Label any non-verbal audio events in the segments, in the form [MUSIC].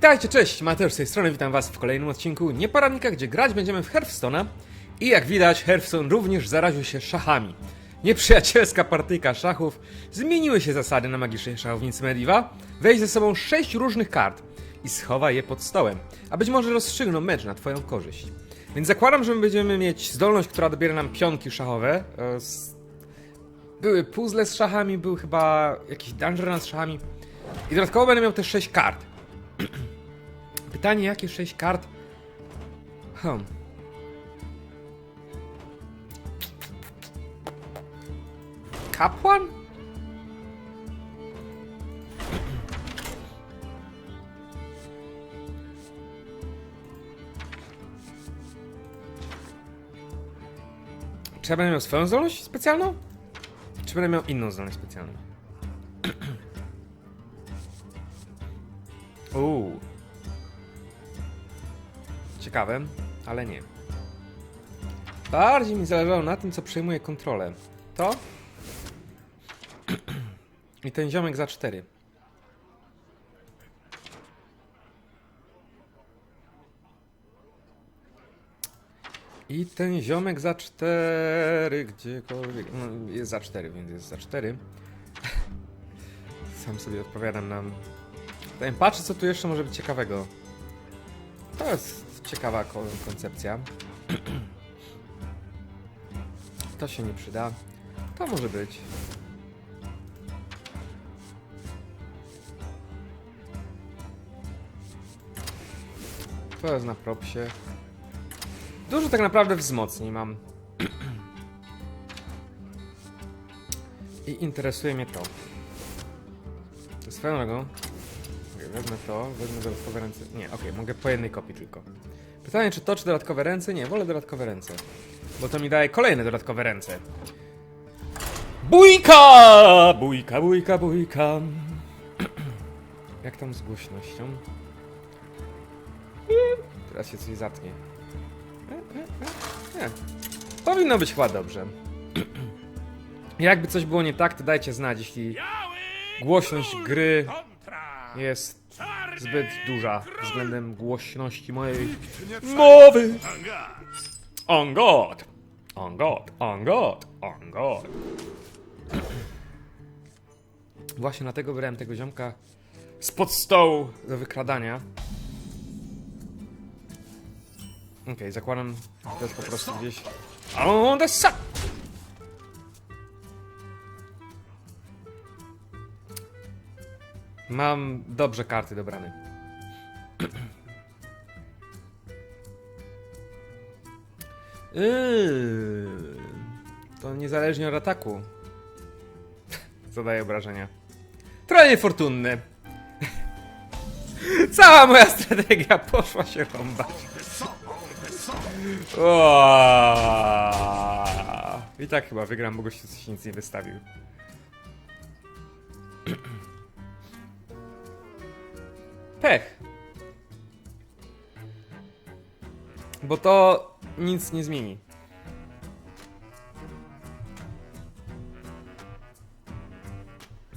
Witajcie, cześć, Mateusz z tej strony, witam was w kolejnym odcinku Nieporadnika, gdzie grać będziemy w Hearthstone'a i jak widać Hearthstone również zaraził się szachami. Nieprzyjacielska partyjka szachów, zmieniły się zasady na magicznej szachownicy Mediva, weź ze sobą sześć różnych kart i schowaj je pod stołem, a być może rozstrzygną mecz na twoją korzyść. Więc zakładam, że my będziemy mieć zdolność, która dobiera nam pionki szachowe. e, Były puzzle z szachami, był chyba jakiś dungeon z szachami. I dodatkowo będę miał też sześć kart. [CLEARS THROAT] Pytanie, jakie sześć kart? Hmm. Kapłan? Czy ja będę miał swoją zdolność specjalną? Czy będę miał inną zdolność specjalną? [CLEARS THROAT] Ciekawe, ale nie. Bardziej mi zależało na tym, co przejmuje kontrolę. To [CLEARS THROAT] i ten ziomek za cztery. I ten ziomek za cztery, gdziekolwiek. No, jest za cztery, więc jest za cztery. [LAUGHS] Sam sobie odpowiadam na. Patrzę, co tu jeszcze może być ciekawego. To jest ciekawa ko- koncepcja. To się nie przyda. To może być. To jest na propsie. Dużo tak naprawdę wzmocni mam. I interesuje mnie to. Swoją drogą. Okej, wezmę to, wezmę dodatkowe ręce. Nie, okej, mogę po jednej kopii tylko. Pytanie, czy to, czy dodatkowe ręce? Nie, wolę dodatkowe ręce. Bo to mi daje kolejne dodatkowe ręce. Bójka! Bójka, bójka, bójka. [CLEARS THROAT] Jak tam z głośnością? Teraz się coś zatnie. E, e, e, Nie. Powinno być chyba dobrze. [CLEARS THROAT] Jakby coś było nie tak, to dajcie znać, jeśli głośność gry jest zbyt duża względem głośności mojej mowy. On God! On God! On God! On God! Właśnie dlatego wybrałem tego ziomka spod stołu do wykradania. Okej, zakładam, że to jest po prostu gdzieś... On the sun! Mam dobrze karty dobrane. Yy, to niezależnie od ataku. [LAUGHS] Zadaje obrażenia. Trochę niefortunne. [LAUGHS] Cała moja strategia [LAUGHS] poszła się rąbać. I tak chyba wygram, bo gościu coś nic nie wystawił. Pech. Bo to nic nie zmieni.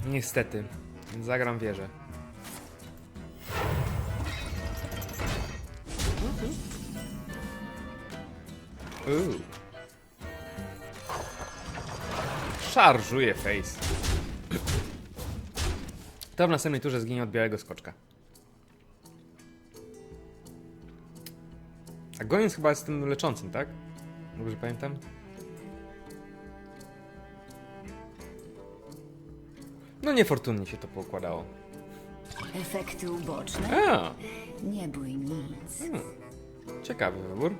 Niestety. Zagram wieżę. Uuu. Szarżuje face. To w następnej turze zginie od białego skoczka. A goniec chyba jest tym leczącym, tak? Dobrze pamiętam? No niefortunnie się to poukładało. Efekty uboczne? A, Nie bój nic. ciekawy wybór.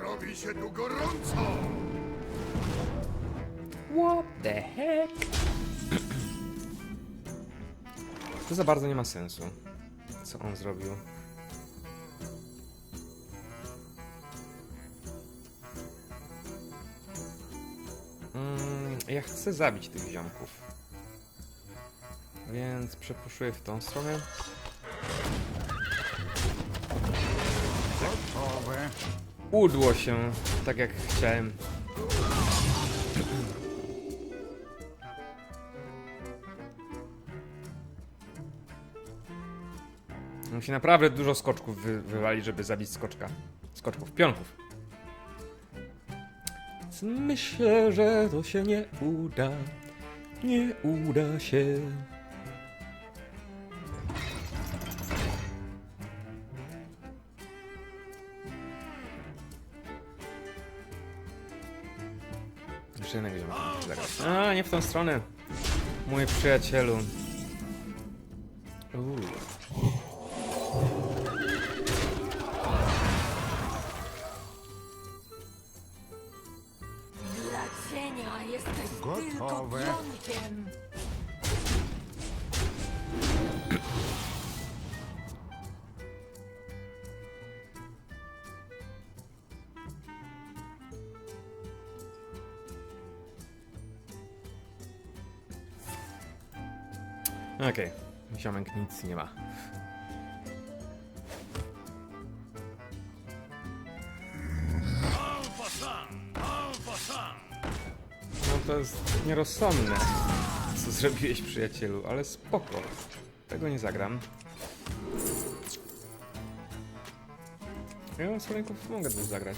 Robi się tu gorąco! What the heck? [CLEARS THROAT] To za bardzo nie ma sensu. Co on zrobił? Ja chcę zabić tych ziomków. Więc przepuszuję w tą stronę. Gotowe. Udło się tak jak chciałem. Musi naprawdę dużo skoczków wy wywalić, żeby zabić skoczka. Skoczków, pionków. Więc Myślę, że to się nie uda. Nie uda się. Jeszcze jednego ziomka muszę zagrać. A, nie w tą stronę. Mój przyjacielu. Uuu. Jesteś tylko Gotowe. pionkiem. Okej, ziomek nic nie ma. To jest nierozsądne, co zrobiłeś przyjacielu, ale spoko. Tego nie zagram. Ja z mogę tu zagrać.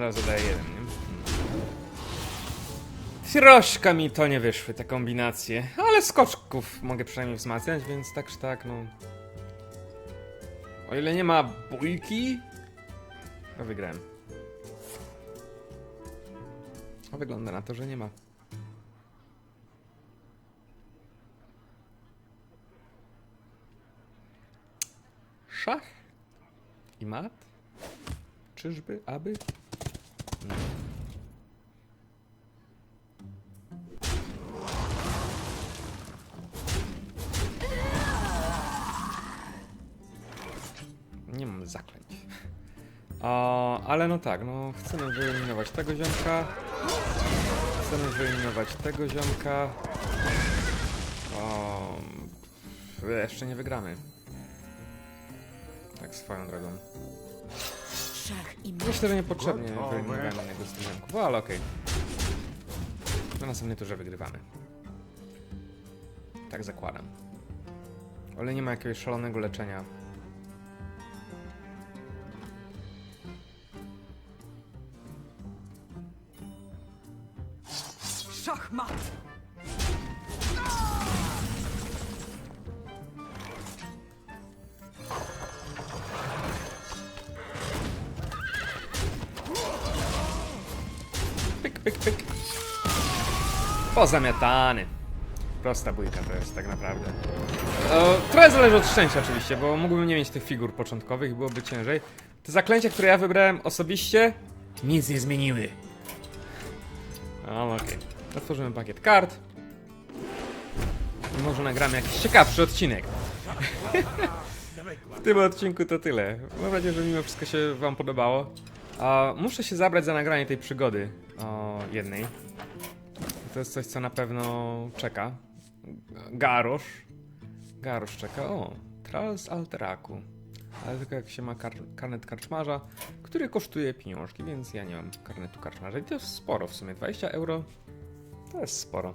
Kanada zadaje jeden, nie? Troszkę mi to nie wyszły, te kombinacje. Ale skoczków mogę przynajmniej wzmacniać, więc tak czy tak, no... O ile nie ma bójki... To wygrałem. A wygląda na to, że nie ma. Szach? I mat? Czyżby? Aby? Nie mam zaklęć. O, ale no tak, no chcemy wyeliminować tego ziomka. Chcemy wyeliminować tego ziomka. O, jeszcze nie wygramy. Tak swoją drogą. Szach i Myślę, że niepotrzebnie Gotowe. wyeliminowałem jednego z tych ale okej. Na następnej turze wygrywamy. Tak zakładam. Ale nie ma jakiegoś szalonego leczenia. Szachmat. Pyk. Pozamiatany. Prosta bójka to jest tak naprawdę. O, trochę zależy od szczęścia oczywiście, bo mógłbym nie mieć tych figur początkowych byłoby ciężej. Te zaklęcia, które ja wybrałem osobiście, nic nie zmieniły. No okej. Otworzymy pakiet kart. I może nagramy jakiś ciekawszy odcinek. [LAUGHS] w tym odcinku to tyle. Mam nadzieję, że mimo wszystko się wam podobało. Muszę się zabrać za nagranie tej przygody o, jednej. To jest coś, co na pewno czeka. Garosz. Garosz czeka. O, Trials Alteraku. Ale tylko jak się ma kar karnet karczmarza, który kosztuje pieniążki, więc ja nie mam karnetu karczmarza. I to jest sporo w sumie. 20 euro to jest sporo.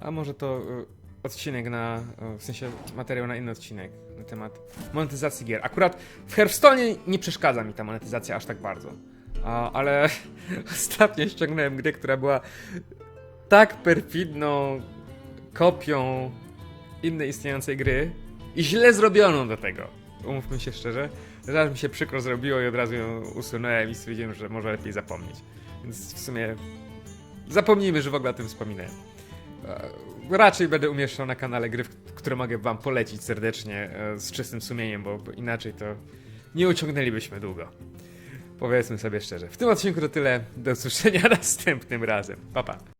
A może to y, odcinek na, y, w sensie materiał na inny odcinek na temat monetyzacji gier. Akurat w Hearthstone nie przeszkadza mi ta monetyzacja aż tak bardzo. Ale [LAUGHS] ostatnio ściągnąłem grę, która była tak perfidną kopią innej istniejącej gry i źle zrobioną do tego. Umówmy się szczerze. Zaraz mi się przykro zrobiło i od razu ją usunąłem i stwierdziłem, że może lepiej zapomnieć. Więc w sumie zapomnijmy, że w ogóle o tym wspominałem. E, Raczej będę umieszczał na kanale gry, które mogę wam polecić serdecznie e, z czystym sumieniem, bo inaczej to nie uciągnęlibyśmy długo. Powiedzmy sobie szczerze. W tym odcinku to tyle. Do usłyszenia [LAUGHS] następnym razem. Pa pa.